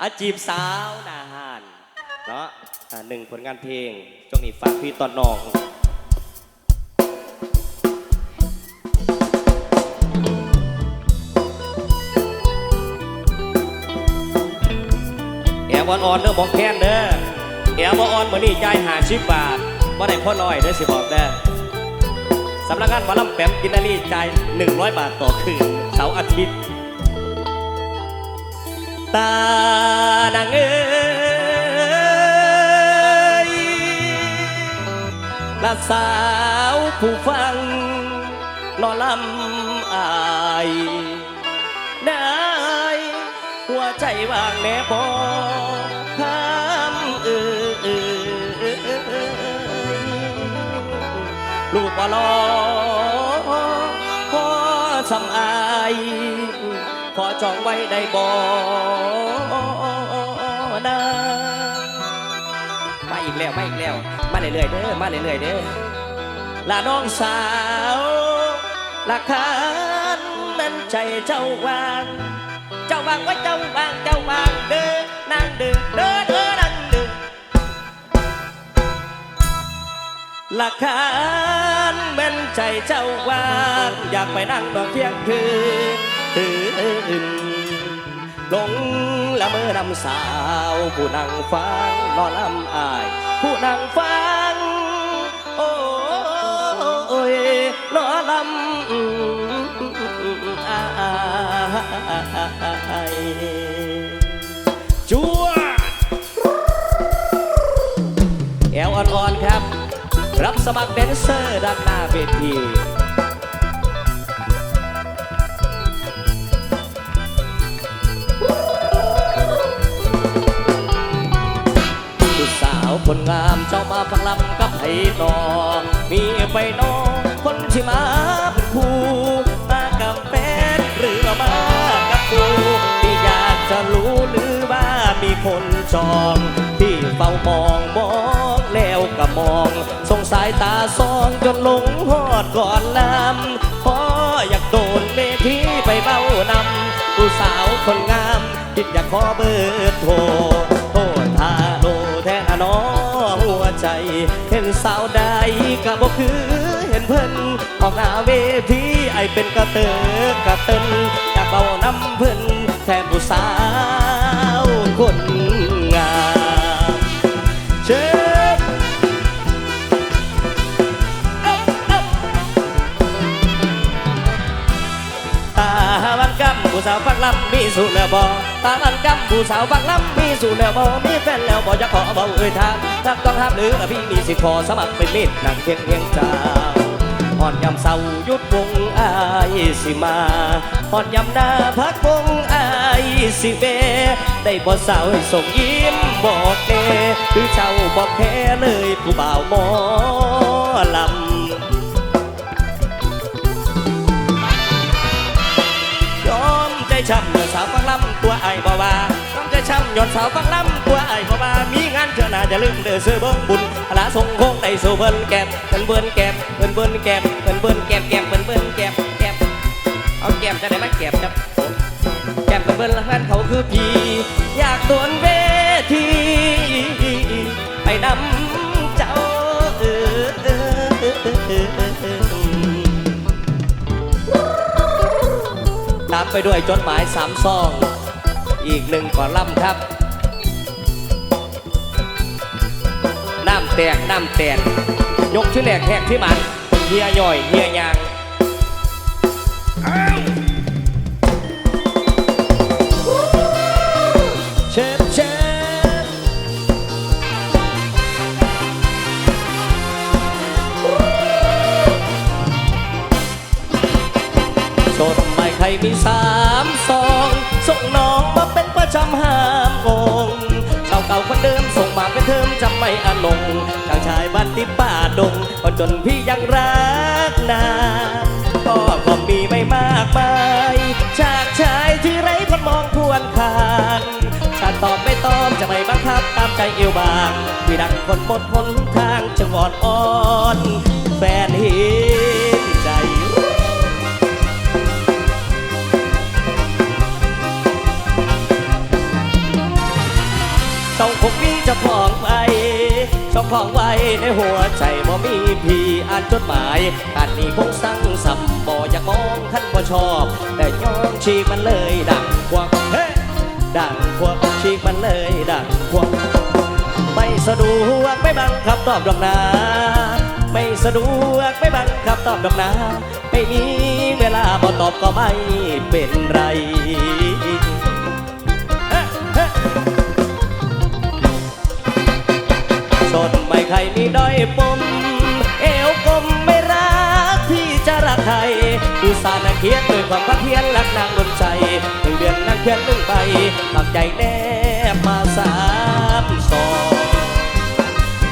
อาจีบสาวนาหานเนาะอ่าหนึ่งผลงานเพลงช่วงนี้ฝากพี่ตอนน้องแอบอลออนเด้อบอกแค้นเด้อแอร์บอลออนมื้อนี้จ่ายหาชิบบาทบ่ได้พ่อน้อยเด้อสิบอกเด้อสำนักงานหมอลำแปมกินนารีจ่าย100 บาทต่อคืนเสาร์อาทิตย์ ตานางเอ้ยละสาวผู้ฟังนอลำอายได้หัวใจว่างแน่พอคำเออเออลูกว่าลอขอสำอาย จองไว้ได้บ่นะมาอีกแล้วมาอีกแล้ว มาเรื่อยๆเด้อมาเรื่อยๆเด้อลาน้องสาวละคานนั้นใจเจ้าวาง เจ้าวางไว้เจ้าวางเจ้าวางเด้อนางเด้อเด้อเด้อนางเด้อละคานแม่นใจเจ้าวางอยากไปนั่งดอกเที่ยงคืน หลงละเมอนำสาว ผู้นั่งฟังนอนลำอาย ผู้นั่งฟัง โอ้ยนอนลำอายจัวแอลอ่อนๆครับ รับสมัครแดนเซอร์ด้านหน้าเวที คนงามเจ้ามาฟังลำกับไห้นอมีไปนอคนที่มาเป็นคู่มากับแฟนหรือมากับครูที่อยากจะรู้หรือว่ามีคนจองที่เฝ้ามองมองแล้วก็มองสงสายตาซองจนหลงหอดก่อนลำพออยากโดนเมทีไปเบ้านำผู้สาวคนงามคิดอยากขอเบอร์โทร เห็นสาวใดก็บอกคือเห็นเพิ่นออกหน้าเวทีไอเป็นกระเตอกระเตินอยากเบานำเพิ่นแทนผู้สาวำผู้สาวฟังลำมีสู่แล้วบ่ตาบันกำผู้สาวฟังลำมีสู่แล้วบ่มีแฟนแล้วบ่จะขอเบาเอ่ยทางถ้าต้องห้ามหรือพี่มีสิทธิ์ขอสมัครเป็นมิตรนั่งเคียงเคียงเจ้าอ่อนยำเศร้ายุดวงอายสิมาอ่อนยำหน้าพักวงอายสิเวได้บ่สาวให้ส่งยิ้มบอกเนหรือเจ้าบอกแค่เลยผู้บ่าวหมอลำ ช้ำย้อสาวฟังลำตัวไอ้บ่ว่ายอมใจช้ำย้อนสาวฟังลำตัวไอ้บ่ว่ามีงานเจอหน้าจะลืมเด้อซื้อเบิ่งบุญลาส่งโค้งได้สู่เบิ่นแก็บเบิ่นเบิ่นแก็บเบิ่นเบิ่นแก็บเบิ่นเบิ่นแก็บแก็บเบิ่นเบิ่นแก็บแก็บเอาแก็บจะได้มาแก็บจับแก็บเบิ่นเบิ่นแล้วแฟนเขาคือพี่อยากโดนเวทีไปนำ ตามไปด้วยจดหมายสามซอง อีกหนึ่งก่อนล่ำครับ น้ำแตกน้ำแตก ยกชื่แหลกแหกที่มันเฮียย่อยเฮียยาง จนพี่ยังรักนาก็ก็มีไม่มากมายจากชายที่ไร้คนมองทวนคานถ้าตอบไม่ตอบจะไม่บังคับตามใจเอวบางพี่ดังคนหมดหนทางจะวอดอ่อนแฟนเช่องไว้ในหัวใจบ่มีพี่อ่านจดหมายการนี้คงสั่งสัมบ่อยากมองท่านบ่ชอบ แต่ยอมชีมันเลยดังกว่าเฮ้ดังกว่าชีมันเลยดังกว่าไม่สะดวกไม่บังคับตอบดอกนาไม่สะดวกไม่บังคับตอบดอกนาไม่มีเวลาบ่ตอบก็ไม่เป็นไร ไม่ใครมีด้อยปม เอวกลมไม่รักพี่จะรักใครอุตส่าห์นังเขียนด้วยความพักเพียรรักนางบนใจหนึ่งเดือนนั่งเพียนหนึ่งไปตั้งใจแนบมาสามสอง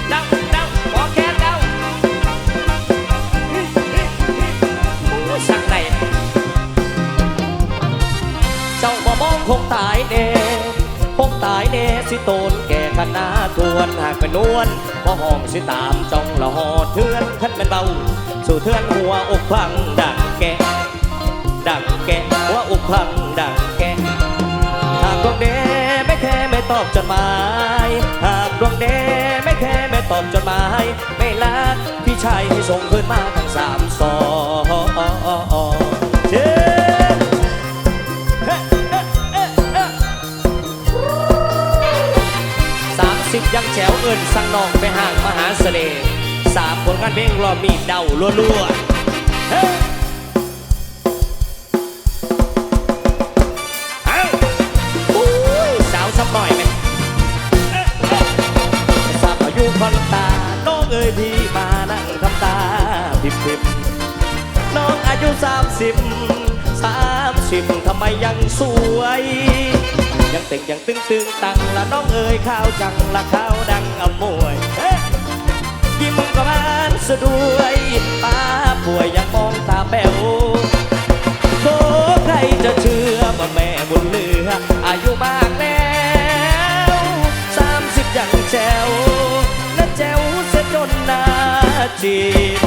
เดาเดาขอแค่เดาโอ้ยสั่งไหนเจ้าบ่มองคงตายเน่คงตายเน่สิโตนแก ขนาทวนหากเป็นนวลบ่ห้องสิตามจ้องละหอเทือนขันเป็นเบา สู่เทือนหัวอกพังดังแกะดังแกะหัวอกพังดังแกะหากดวงเดไม่แค่ไม่ตอบจดหมาย หากดวงเดไม่แค่ไม่ตอบจดหมาย ไม่รักพี่ชายให้ส่งคืนมาทั้งสาม แฉวเอินสั่งนองไปห่างมหาเสน่ห์สามผลงานเพลงรอมีเดาลัวๆเฮ้เอ้าอุ้ยสาวสักหน่อยไหมเอ๊ะเอ๊ะทราบอายุคนตา น้องเอ๋ยพี่มานั่งทำตาพิบพิบน้องอายุสามสิบสามสิบทำไมยังสวย ยังเต่งยังตึงตึงตังละน้องเอ๋ยข้าวจังละข้าวดังอมวยเอ๊ะยิ้มก็บานสะดวยป้าป่วยยังมองตาแป๋วโอ้ใครจะเชื่อว่าแม่บุญเลืออายุมากแล้วสามสิบยังแจวและแจวเสียจนนาจีบ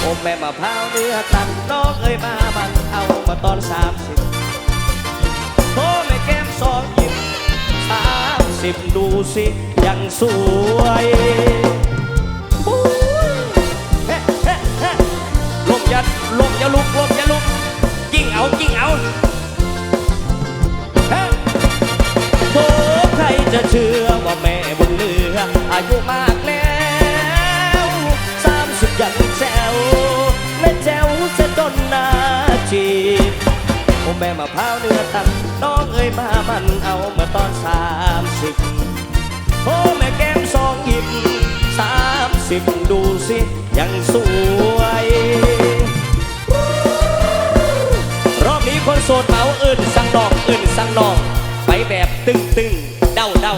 โอ้แม่มาพร้าวเนื้อตันน้องเอ้ยมามันเอามาตอนสามสิบโอ้แม่แก้มสอง สิบดูสิ ยังสวยโอ้ยลมย่าลมอย่าลุกลมอย่าลุกยิ่งเอายิ่งเอาโธ่ใครจะเชื่อว่าแม่บุญเหลืออายุมากแล้วสามสิบยังแจวและแจวเสจนนาจีบโอแม่มาพร้าวเนื้อตันน้ง เอ้ยมามันเอาเมื่อตอนสามสิบโอ้แม่แก้มสองหยิบสามสิบดูสิยังสวย รอบนี้คนโสดเมาอื่นสั่งดอกอื่นสั่งนอกไปแบบตึงตึงเด้าเด้า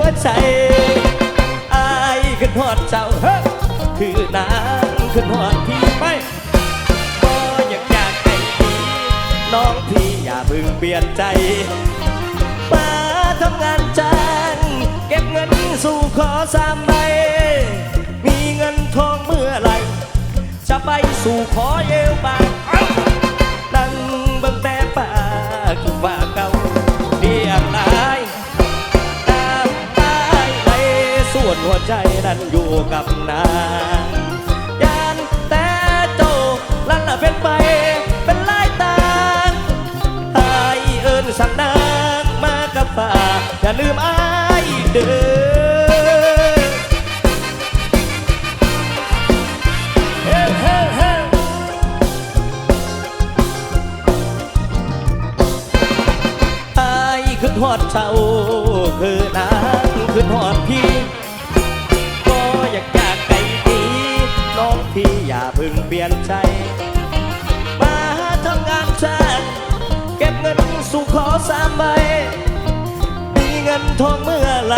วใจอายขึ้นหอดเจ้าเฮ้ยคือนางขึ้นหอดพี่ไปก็อยากอยากให้ดีน้องพี่อย่าเพึ่งเปลี่ยนใจมาทำงานจ้างเก็บเงินสู่ขอสามใบมีเงินทองเมื่อไรจะไปสู่ขอเอวบางเอ้าง ใจนั้นอยู่กับนางยานแต่โจลันละเป็นไป เป็นลายต่างหายเอิญสั่งนางมากับป่า อย่าลืมอายเด้อหอดเจ้า ทองเมื่อไหร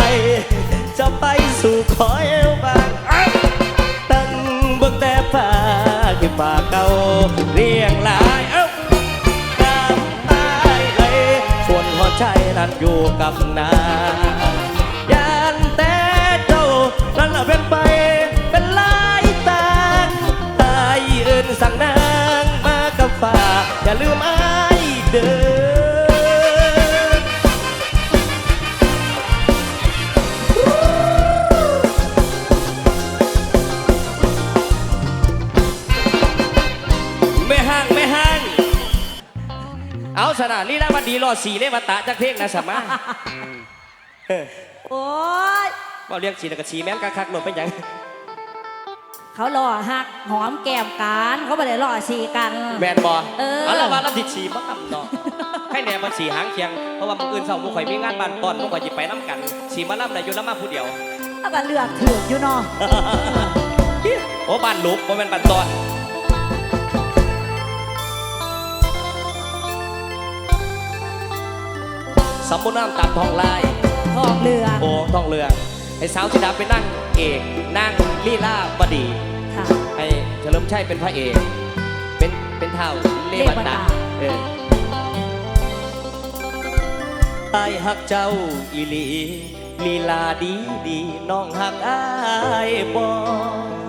จะไปสู่ขอเอวบางอ้าวตั้งเบิ่งแต่ฟ้าคือฟ้าเก่าเรียงลายเอ้าน้ำตายไหลส่วนหัวใจนั้นอยู่กับนายานแต่เจ้านั่นละเป็นไปเป็นลายตางตายเอินสั่งนางมากับฟ้าอย่าลืมอายเด้อ รอสีเลวตะจากเพลงนะสมาเออโอ้ยว่าเรียกสีแล้วก็สีแม่นกักคักหลดเป็นหยังเขาหล่อหักหอมแก้มกันเขาไม่ได้หล่อสีกัน แมนบอเออ เอาละว่าเราติดสีบ้างเนาะให้แนมันสีหางเคียง เพราะว่ามื่ออื่นเสาร์มื่อข่อยมีงานบ้านตอนมื่อข่อยจะไปน้ำกัน สีมาล่ำได้อยู่น้ำมาผู้เดียว แล้วก็เลือกถือกอยู่เนาะ โอ้บ้านลุกบ่แม่นบ้านตอน สมมุติน้ำตัดทองลายทองเรือโอ้ทองเรืองให้สาวชิดาเป็นนั่งเอกนั่งลีลาบดีค่ะให้เฉลิมชัยเป็นพระเอกเป็นเป็นเท่าเลวเลวตาตาเออไอ้หักเจ้าอีหลีลีลาดีดีน้องหักอายบ่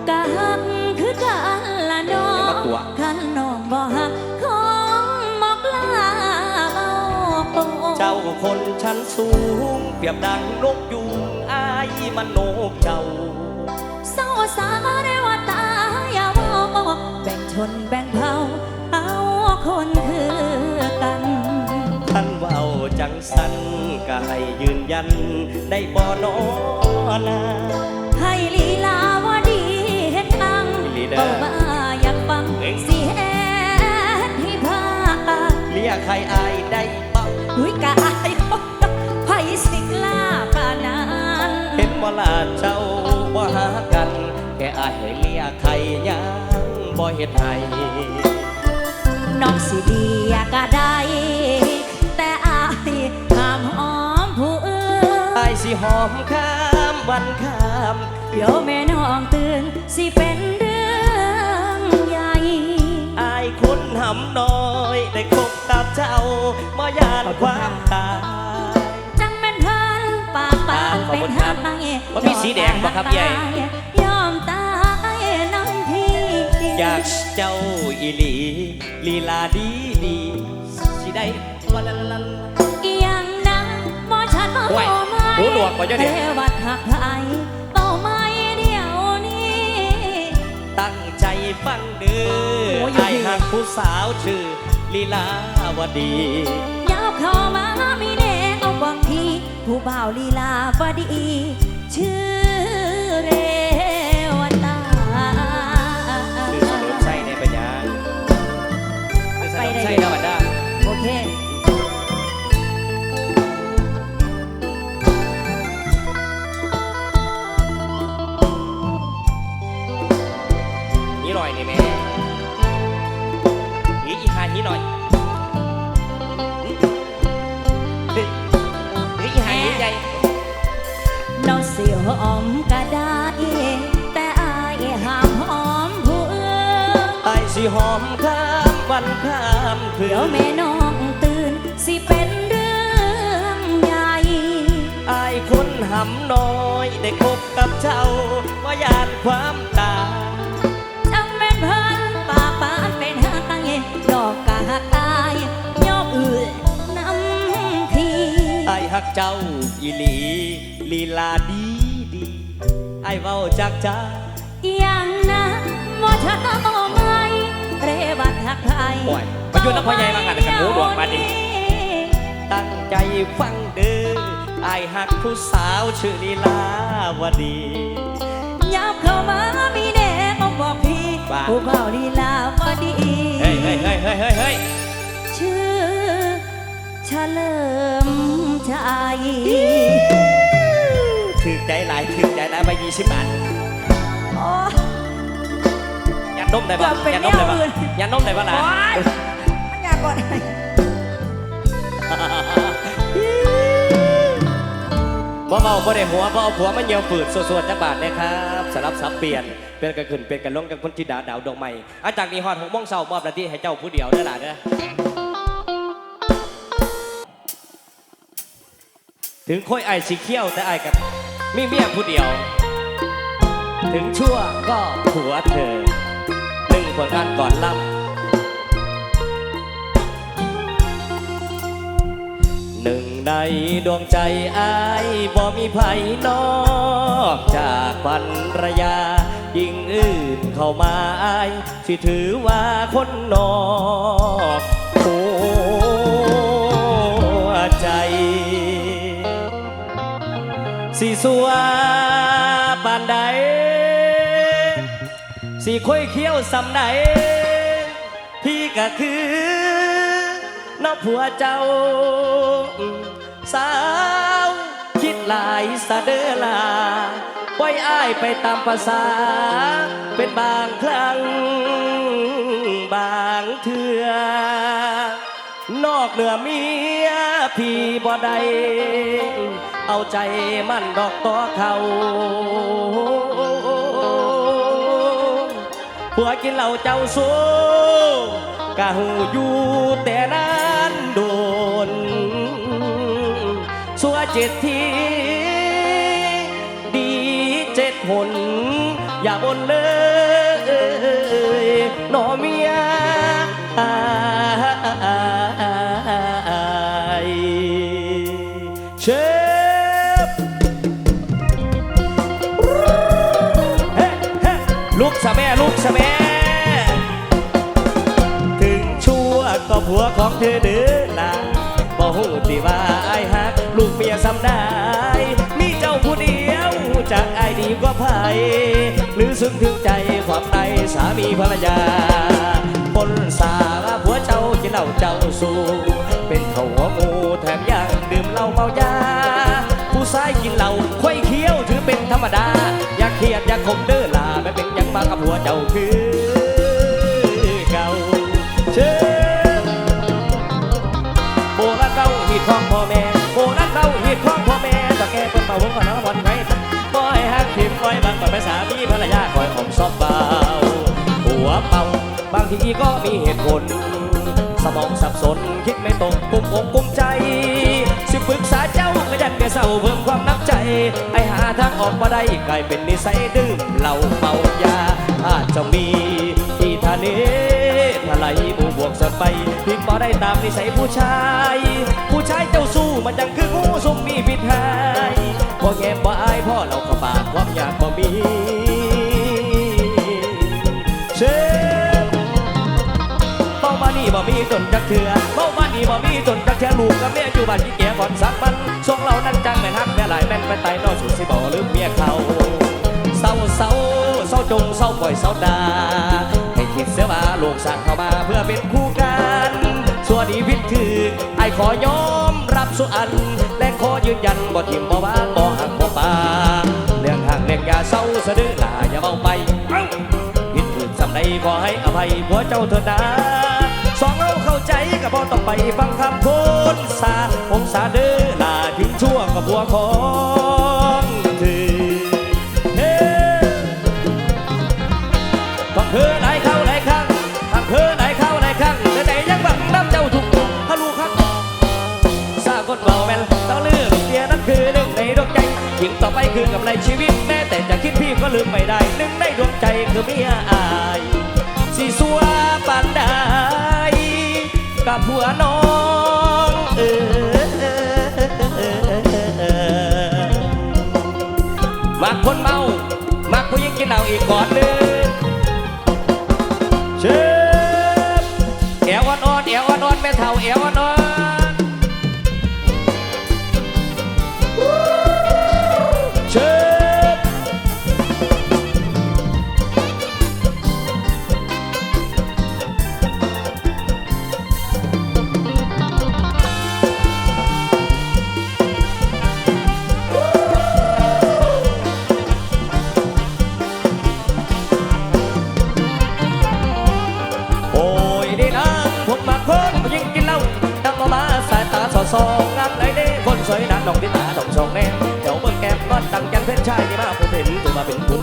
กะหักาคนชั้นสูง เปรียบดังนกยูงอายมันโนกเจ้า เศร้าสาเรวตาอย่าเว้าแบ่งชนแบ่งเผ่าเอาคนคือกันท่านเว้าจังสันก็ให้ยืนยันได้บ่นอนาให้ลีลาวาดีเฮ็ดอังลีเด้อเบามาอยากฟังเอ้ยสิเฮ็ดให้พาเรียกใครอายได้ เป้ยกะอายไผสิกล้าปานนั้นเห็นว่าลาเจ้าบ่หากัน แค่อายให้เรียกใครยังบ่เฮ็ดให้น้องสิเดียก็ได้ แต่อายห้ามหอมผู้อื่นอายสิหอมข้ามวันข้าม เดี๋ยวแม่น้องตื่นสิเป็นเรื่องใหญ่อายคุณหำน้อย ได้คบกับเจ้าบ่ยานความตายจังแม่นเพิ่นปากปากขอบเป็คุนณครัหับกนางเอกมันมีสีแดงปะครับใหญ่ยอมตายน้ำพี่อยากเจ้าอีหลีลีลาดีดีสิได้วันละละละอีหยังนะบ่ชัดบ่โอ้ยไหมหูหนวกบ่เจ้าเนี่ยเรวัดหักไทย ฟังเด้อโอ้ยอยู่ไอ้ดีหักผู้สาวชื่อลีลาวดียาวเข้ามามีแนวเอาบอกพี่ผู้บ่าวลีลาบดี ชื่อเรวตาคือสนุนใช่ในปัญญาคือสนุนใช่ธรรมด หอมก็ได้ แต่อายห้ามหอมผู้อื่นไอ้สิหอมข้ามวันข้ามคืเดี๋ยวนแม่น้องตื่น สิเป็นเรื่องใหญ่ ไอ้คนหำน้อยได้คบกับเจ้าว่ายานความตาย จังแม่นเพิ่นปากปานเป็นหางดอกกะหักอายยอกเอื่อยน้ำพีไอ้หักเจ้าอีหลีลีลาดีดีไอ้เว้าจากใจอย่างนะมอชะโอไม้เรวัดหักไทยโอ้ยมายุ่งน้ำพ่อใหญ่มากันกับหมูดวงมาดิตั้งใจฟังเด้อไอ้หักผู้สาวชื่อลีลาวดียับเข้ามามีแดงมาบอกพี่ว่าผู้เบาลีลาวดีเฮ้ยเฮ้ยเฮ้ยเฮ้ยเฮ้ยเฮ้ยชื่อเฉลิมชัถือใจหลายถือใจหลายไปยี่สิบบาทโอ้ ยันนมได้ปะเกือบเป็นยันนมได้ปะแนวอื่น ยันนมได้ปะล่ะโอ๊ยมันอยากก่อนบ่เมาบ่ได้หัวบ่เอาผัวมันเหี่ยวฝืดสวดๆจักบาทนะครับสลับสับเปลี่ยนเป็นกันขึ้นเป็นกันลงกันคนจิดาดาวดอกไม้อาจากนี้ฮอดหกโมงเช้ามอบหน้าที่ให้เจ้าผู้เดียวเด้อล่ะเด้อถึงค่อยไอ้ายสีเขี้ยวแต่ไอ้ายกับมีเมียผู้เดียว ถึงชั่วก็ผัวเธอหนึ่งผลงานก่อนล่ำหนึ่งในดวงใจอายบ่มีไผนอกจากพันรยา ยิ่งอื่นเข้ามาอายสิถือว่าคนนอกหัวใจ สิสัวปานใด สิค่อยเคี้ยวสำใดพี่ก็คือน้องผัวเจ้า สาวคิดหลายสะเดอลาปล่อยอ้ายไปตามภาษา เป็นบางครั้ง บางเถื่อนอกเหนือเมียพี่บ่ได้เอาใจมั่นดอกต่อเขา ผัวกินเหล้าเจ้าสู้กะหูอยู่แต่นั้นโดน สัวเจ็ดทีดีเจ็ดหนอย่าบนเลย ของเธอเด้อล่ะบ่ฮู้สิว่าไอ้ายฮักลูกเมียสำได้มีเจ้าผู้เดียวจากไอ้ายดีกว่าไผหรือซึ้งถึงใจความในสามีภรรยาคนสาผัวเจ้ากินเหล้าเจ้าสู้เป็นเขาหัวหมูแถมยังดื่มเหล้าเมายาผู้ชายกินเหล้าควยเคี้ยวถือเป็นธรรมดา อย่าเครียดอย่าคมเด้อล่ะไม่เป็นยังมากับผัวเจ้าคือเก่าเชื่อ ของพ่อแม่โบราณเก่าหีดของพ่อแม่ต่อแกเปิดเป่าวงก่อนนะวันไว้บ่ให้หักทิมไว้บางก่อนไปสามีภรรยาคอยหอมซอบเบาหัวเป่าบางทีก็มีเหตุผล สมองสับสนคิดไม่ตรงกุมอกกุมใจ สิปรึกษาเจ้าก็ยันแกเศร้าเพิ่มความนับใจ ไอหาทางออกมาได้กลายเป็นนิสัยดื่มเหล้าเมายาอาจจะมี ที่ทะเลทลายบูบวกสดไปพิกบ่ได้ตามนิสัยผู้ชาย ผู้ชายเจ้าสู้มันยังคืองูสุ่มมีพิษหายบ่แงบบ่อายพ่อเราก็ปากความอยากบ่มีเชฟเมามานี่บ่มีจนจักเถื่อเมามานี่บ่มีจนจักเถื่อลูกกับเมียอยู่บ้านที่แก่ก่อนสักมันส่งเรานั้นจังแม่นฮักแม่หลายแม่นไปไตนอกสุดสิบ่ลืมเมียเขาเศร้าเศร้าเศร้าจงเศร้าปล่อยเศร้าดา ให้คิดเสียว่าลูกสั่งเข้ามาเพื่อเป็นคู่กัน ส่วนดีวิตคือไอ้ขอยอมรับสุอัน และขอยืนยันบ่ทิมบ่วางบ่หักบ่ปาเรื่องห่างเรื่องยาเศร้าสะดือหลาอย่าเมาไปเอ้าผิดถูกสำใดขอให้อภัยผัวเจ้าเถิดนะสองเราเข้าใจก็บ่ต้องไปฟังคำคนสาองศาเด้อลาถึงชั่วกับผัวขอ ยิ่งต่อไปคือกำไรชีวิต แม้แต่จะคิดพี่ก็ลืมไม่ได้นึ่งในดวงใจคือเมียอายสีสัวปานใดกับผัวน้องเออมักคนเมา มักผู้หญิงกินเหล้าอีกก่อนหนึงเชิญแอวอ่อนๆแอวอ่อนๆแม่เฒ่าแอวอ่อน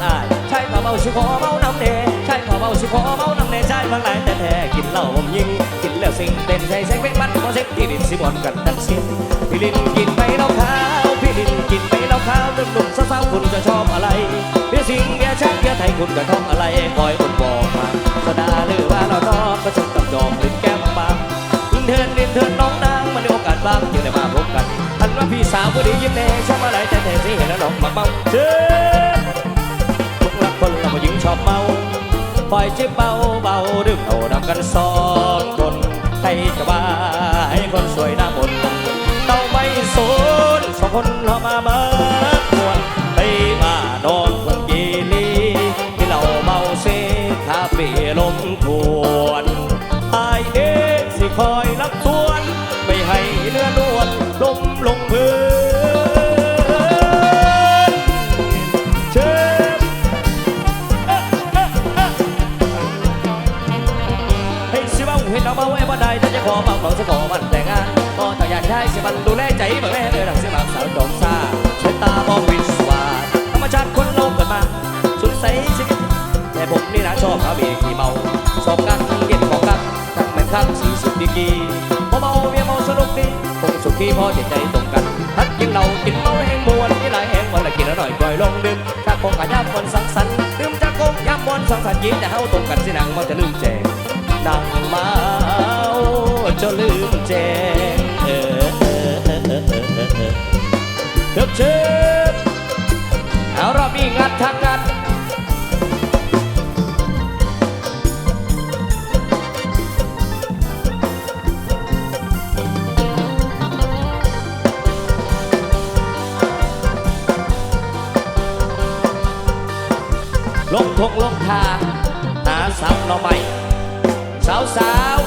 นอายใช่ขอเมาสิขอเมาน้ำเนใช่ขอเมาสิขอเมาน้ำเนใช่บางหลายแต่แท้กินเหล้าผมยิงกินแล้วสิ่งเต้นใส่แสงเป็นมันพอเซ็กที่ดินสิบอนกันทั้งสิ้นพี่ลินกินไปเล้าขาวพี่ลินกินไปเล้าขาวหนุ่มๆสาวๆคุณจะชอบอะไรเบียร์สิงเบียร์ชักเบียร์ไทยคุณจะชอบอะไรคอยคุณบอกมาโซดาหรือว่าเรานอกก็ชมกับดอกลิ้นแก้มบางลินเทินลินเทินน้องนางมันได้โอกาสบ้างจึงได้มาพบกันทันว่าพี่สาวผู้ดียิ้มแน่ชอบอะไรแต่แต่สิเห็นแล้วน้องมาเมาเชิญ ปล่อยจิบเบาเบาดื่มเอาดำกันสองคนใครจะว่าให้คนสวยหน้ามนต์เต้าไม่สนสองคนเรามาเมา ก็ถ้ายสิมันดูแลใจบ่แม่เด้อดังเสียงแบบสาวจอมซ่าใช้ตามองวิสวาธรรมชาติคนเราเกิดมาสุดใสชีวิตแต่ผมนี่นะชอบเขาเบียขี่เมาสอบกันเย็นของกันทั้งแม่นข้างสีสิบดีกีพอเมาเมียเมาสนุกดีคงสุขีพอใจใจตรงกันทัดกินเหล้ากินเมาแห้งมวนนี่หลายแห้งวันละกินแล้วหน่อยปล่อยลงดึกถ้าคงกะย่ำวันสังสรรค์ดื่มจากคงย่ำวันสังสรรค์ยิ้มแต่เฮาตรงกันสินังมันจะลืมแจงนังเมาจนลืมแจง เออเออเออเออเออเออเออเชิบเชิบเอารามีงัดทางงัดลงทงลงทางหาสาวเราใหม่สาวสาว